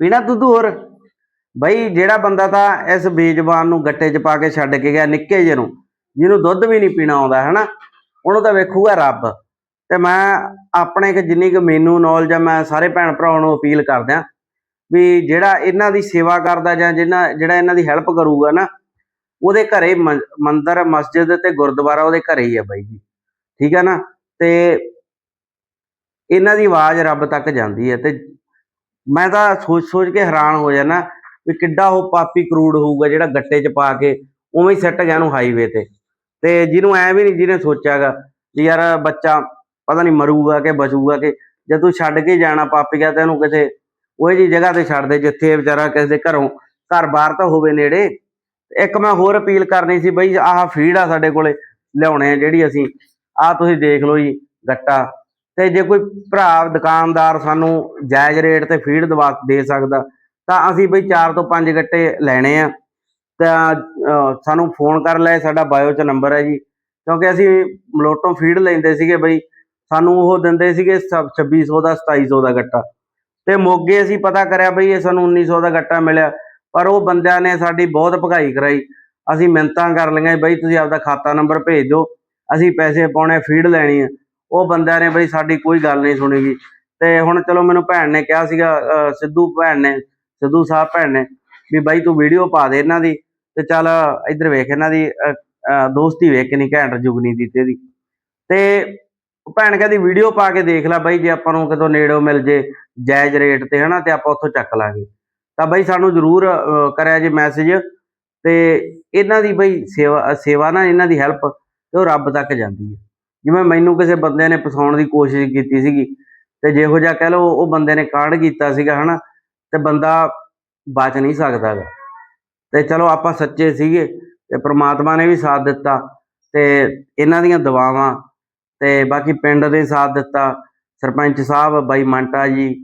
ਪੀਣਾ ਦੁੱਧ ਹੋਰ ਬਈ ਜਿਹੜਾ ਬੰਦਾ ਤਾਂ ਇਸ ਬੇਜ਼ਬਾਨ ਨੂੰ ਗੱਟੇ 'ਚ ਪਾ ਕੇ ਛੱਡ ਕੇ ਗਿਆ ਨਿੱਕੇ ਜਿਹੇ ਨੂੰ, ਜਿਹਨੂੰ ਦੁੱਧ ਵੀ ਨਹੀਂ ਪੀਣਾ ਆਉਂਦਾ, ਹੈਨਾ? ਉਹਨੂੰ ਤਾਂ ਵੇਖੂਗਾ ਰੱਬ। ਤੇ ਮੈਂ ਆਪਣੇ ਕਿ ਜਿੰਨੀ ਕੁ ਮੈਨੂੰ ਨੌਲੇਜ ਆ, ਮੈਂ ਸਾਰੇ ਭੈਣ ਭਰਾਵਾਂ ਨੂੰ ਅਪੀਲ ਕਰਦਿਆਂ ਵੀ ਜਿਹੜਾ ਇਹਨਾਂ ਦੀ ਸੇਵਾ ਕਰਦਾ ਜਾਂ ਜਿਹਨਾਂ ਜਿਹੜਾ ਇਹਨਾਂ ਦੀ ਹੈਲਪ ਕਰੂਗਾ ਨਾ, ਉਹਦੇ ਘਰੇ ਮੰਦਰ, ਮਸਜਿਦ ਤੇ ਗੁਰਦੁਆਰਾ ਉਹਦੇ ਘਰੇ ਹੀ ਆ ਬਾਈ ਜੀ। ਠੀਕ ਹੈ ਨਾ? ਤੇ ਇਹਨਾਂ ਦੀ ਆਵਾਜ਼ ਰੱਬ ਤੱਕ ਜਾਂਦੀ ਹੈ ਤੇ ਮੈਂ ਤਾਂ ਸੋਚ ਸੋਚ ਕੇ ਹੈਰਾਨ ਹੋ ਜਾਣਾ ਵੀ ਕਿੱਡਾ ਉਹ ਪਾਪੀ ਕਰੂੜ ਹੋਊਗਾ ਜਿਹੜਾ ਗੱਟੇ 'ਚ ਪਾ ਕੇ ਉਵੇਂ ਹੀ ਸੱਟ ਗਿਆ ਨੂੰ ਹਾਈਵੇ ਤੇ। ਤੇ ਜਿਹਨੂੰ ਐ ਵੀ ਨਹੀਂ ਜਿਹਨੇ ਸੋਚਿਆਗਾ ਵੀ ਯਾਰ ਬੱਚਾ ਪਤਾ ਨਹੀਂ ਮਰੂਗਾ ਕਿ ਬਚੂਗਾ ਕਿ ਜੇ ਤੂੰ ਛੱਡ ਕੇ ਜਾਣਾ ਪਾਪੀ ਗਿਆ ਤੇ ਇਹਨੂੰ ਕਿਸੇ ਉਹ ਜੀ ਜਗ੍ਹਾ ਤੇ ਛੱਡ ਦੇ ਜਿੱਥੇ ਵਿਚਾਰਾ ਕਿਸੇ ਦੇ ਘਰੋਂ ਘਰ ਬਾਹਰ ਤਾਂ ਹੋਵੇ ਨੇੜੇ। ਇੱਕ ਮੈਂ ਹੋਰ ਅਪੀਲ ਕਰਨੀ ਸੀ ਬਈ ਆਹ ਫੀਡ ਆ ਸਾਡੇ ਕੋਲੇ ਲਿਆਉਣੇ ਆ ਜਿਹੜੀ ਅਸੀਂ। ਆਹ ਤੁਸੀਂ ਦੇਖ ਲਓ ਜੀ ਗੱਟਾ। ਤੇ ਜੇ ਕੋਈ ਭਰਾ, ਦੁਕਾਨਦਾਰ ਸਾਨੂੰ ਜਾਇਜ਼ ਰੇਟ ਤੇ ਫੀਡ ਦਵਾ, ਦੇ ਸਕਦਾ, ਤਾਂ ਅਸੀਂ ਬਈ 4 ਤੋਂ 5 ਗੱਟੇ ਲੈਣੇ ਆ। ਤਾਂ ਸਾਨੂੰ ਫੋਨ ਕਰ ਲੈ, ਸਾਡਾ ਬਾਇਓ 'ਚ ਨੰਬਰ ਹੈ ਜੀ। ਕਿਉਂਕਿ ਅਸੀਂ ਮਲੋਟੋਂ ਫੀਡ ਲੈਂਦੇ ਸੀਗੇ ਬਈ, ਸਾਨੂੰ ਉਹ ਦਿੰਦੇ ਸੀਗੇ ਸਭ 2600 ਦਾ 2700 ਦਾ ਗੱਟਾ। ਤੇ ਮੋਗੇ ਅਸੀਂ ਪਤਾ ਕਰਿਆ ਬਈ, ਇਹ ਸਾਨੂੰ 1900 ਦਾ ਗੱਟਾ ਮਿਲਿਆ, ਪਰ ਉਹ ਬੰਦਿਆਂ ਨੇ ਸਾਡੀ ਬਹੁਤ ਭਗਾਈ ਕਰਾਈ। ਅਸੀਂ ਮਿੰਤਾਂ ਕਰ ਲਈਆਂ ਬਈ, ਤੁਸੀਂ ਆਪਦਾ ਖਾਤਾ ਨੰਬਰ ਭੇਜ ਦਿਓ, ਅਸੀਂ ਪੈਸੇ ਪਾਉਣੇ ਫੀਡ ਲੈਣੀ ਆ। ਉਹ ਬੰਦਿਆਂ ਨੇ ਬਈ ਸਾਡੀ ਕੋਈ ਗੱਲ ਨਹੀਂ ਸੁਣੀਗੀ। ਤੇ ਹੁਣ ਚਲੋ ਮੈਨੂੰ ਭੈਣ ਨੇ ਕਿਹਾ ਸੀਗਾ ਸਿੱਧੂ ਭੈਣ ਨੇ, ਸਿੱਧੂ ਸਾਹਿਬ ਭੈਣ ਨੇ ਵੀ ਬਾਈ ਤੂੰ ਵੀਡੀਓ ਪਾ ਦੇ ਇਹਨਾਂ ਦੀ ਤੇ ਚੱਲ ਇੱਧਰ ਵੇਖ ਇਹਨਾਂ ਦੀ ਦੋਸਤੀ ਵੇਖ ਕਿੰਨੀ ਘੈਂਟ ਜੁਗਨੀ ਦੀ ਤੇ ਦੀ ਤੇ ਭੈਣ ਕਹਿੰਦੀ ਵੀਡੀਓ ਪਾ ਕੇ ਦੇਖ ਲੈ ਬਾਈ ਜੇ ਆਪਾਂ ਨੂੰ ਕਿਤੋਂ ਨੇੜੋਂ ਮਿਲ ਜੇ ਜਾਇਜ਼ ਰੇਟ ਤੇ, ਹਨਾ, ਤੇ ਆਪਾਂ ਉੱਥੋਂ ਚੱਕ ਲਾਂਗੇ। ਤਾਂ ਬਾਈ ਸਾਨੂੰ ਜ਼ਰੂਰ ਕਰਿਆ ਜੇ ਮੈਸੇਜ ਤੇ ਇਹਨਾਂ ਦੀ ਬਈ ਸੇਵਾ ਸੇਵਾ ਨਾ ਇਹਨਾਂ ਦੀ ਹੈਲਪ ਤੇ ਉਹ ਰੱਬ ਤੱਕ ਜਾਂਦੀ ਹੈ। ਜਿਵੇਂ ਮੈਨੂੰ ਕਿਸੇ ਬੰਦੇ ਨੇ ਫਸਾਉਣ ਦੀ ਕੋਸ਼ਿਸ਼ ਕੀਤੀ ਸੀਗੀ, ਤੇ ਜਿਹੋ ਜਿਹਾ ਕਹਿ ਲਓ ਉਹ ਬੰਦੇ ਨੇ ਕਾਂਡ ਕੀਤਾ ਸੀਗਾ, ਹਨਾ, ਤੇ ਬੰਦਾ ਬਚ ਨਹੀਂ ਸਕਦਾ ਗਾ। ਤੇ ਚਲੋ ਆਪਾਂ ਸੱਚੇ ਸੀਗੇ, ਤੇ ਪ੍ਰਮਾਤਮਾ ਨੇ ਵੀ ਸਾਥ ਦਿੱਤਾ, ਤੇ ਇਹਨਾਂ ਦੀਆਂ ਦੁਆਵਾਂ, ਤੇ ਬਾਕੀ ਪਿੰਡ ਦੇ ਸਾਥ ਦਿੱਤਾ, ਸਰਪੰਚ ਸਾਹਿਬ, ਬਾਈ ਮੰਟਾ ਜੀ,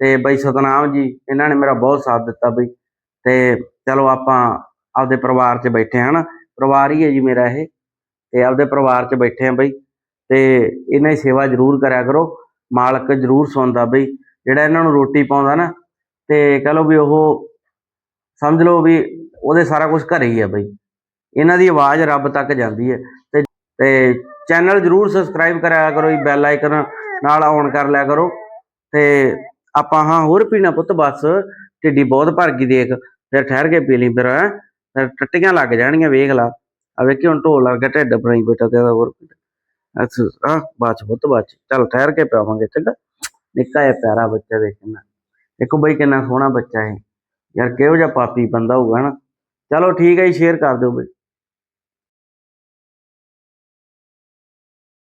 ਤੇ ਬਾਈ ਸਤਨਾਮ ਜੀ, ਇਹਨਾਂ ਨੇ ਮੇਰਾ ਬਹੁਤ ਸਾਥ ਦਿੱਤਾ ਬਈ। ਤੇ ਚਲੋ ਆਪਾਂ ਆਪਦੇ ਪਰਿਵਾਰ 'ਚ ਬੈਠੇ ਹਾਂ ਨਾ ਪਰਿਵਾਰ ਹੀ ਹੈ ਜੀ ਮੇਰਾ ਇਹ, ਤੇ ਆਪਦੇ ਪਰਿਵਾਰ 'ਚ ਬੈਠੇ ਹਾਂ ਬਈ। ਤੇ ਇਹਨਾਂ ਦੀ ਸੇਵਾ ਜ਼ਰੂਰ ਕਰਿਆ ਕਰੋ। ਮਾਲਕ ਜ਼ਰੂਰ ਸੁਣਦਾ ਬਈ, ਜਿਹੜਾ ਇਹਨਾਂ ਨੂੰ ਰੋਟੀ ਪਾਉਂਦਾ ਨਾ, ਤੇ ਕਹ ਲਓ ਵੀ ਉਹ ਸਮਝ ਲਓ ਵੀ ਉਹਦੇ ਸਾਰਾ ਕੁਝ ਘਰੇ ਹੀ ਹੈ ਬਈ। ਇਹਨਾਂ ਦੀ ਆਵਾਜ਼ ਰੱਬ ਤੱਕ ਜਾਂਦੀ ਹੈ। ਤੇ ਤੇ ਚੈਨਲ ਜ਼ਰੂਰ ਸਬਸਕ੍ਰਾਈਬ ਕਰਿਆ ਕਰੋ ਜੀ ਬੈਲ ਆਈਕਨ ਨਾਲ ਔਨ ਕਰ ਲਿਆ ਕਰੋ। ਤੇ ਆਪਾਂ ਹਾਂ ਹੋਰ ਪੀਣਾ ਪੁੱਤ ਬਸ, ਢਿੱਡੀ ਬਹੁਤ ਭਰ ਗਈ ਦੇਖ। ਫਿਰ ਠਹਿਰ ਕੇ ਪੀ ਲਈ ਫਿਰ, ਹੈਂ। ਫਿਰ ਟੱਟੀਆਂ ਲੱਗ ਜਾਣਗੀਆਂ, ਵੇਖ ਲਾ। ਆ ਵੇਖੀ ਹੁਣ ਢੋਲ ਲੱਗ ਗਿਆ ਢਿੱਡ ਬਣਾਈ ਬੈਠਾ ਤੇ ਹੋਰ। ਅੱਛਾ ਆ ਬਾਚ ਪੁੱਤ ਬਾਚ ਚੱਲ ਠਹਿਰ ਕੇ ਪਿਆਵਾਂਗੇ, ਚੰਗਾ। ਨਿੱਕਾ ਜਿਹਾ ਪਿਆਰਾ ਬੱਚਾ ਦੇਖਣਾ ਦੇਖੋ ਬਈ ਕਿੰਨਾ ਸੋਹਣਾ ਬੱਚਾ ਹੈ ਯਾਰ ਕਿਹੋ ਜਿਹਾ ਪਾਪੀ ਬੰਦਾ ਹੋਊਗਾ ਨਾ ਚਲੋ ਠੀਕ ਹੈ ਜੀ, ਸ਼ੇਅਰ ਕਰ ਦਿਓ ਬਈ।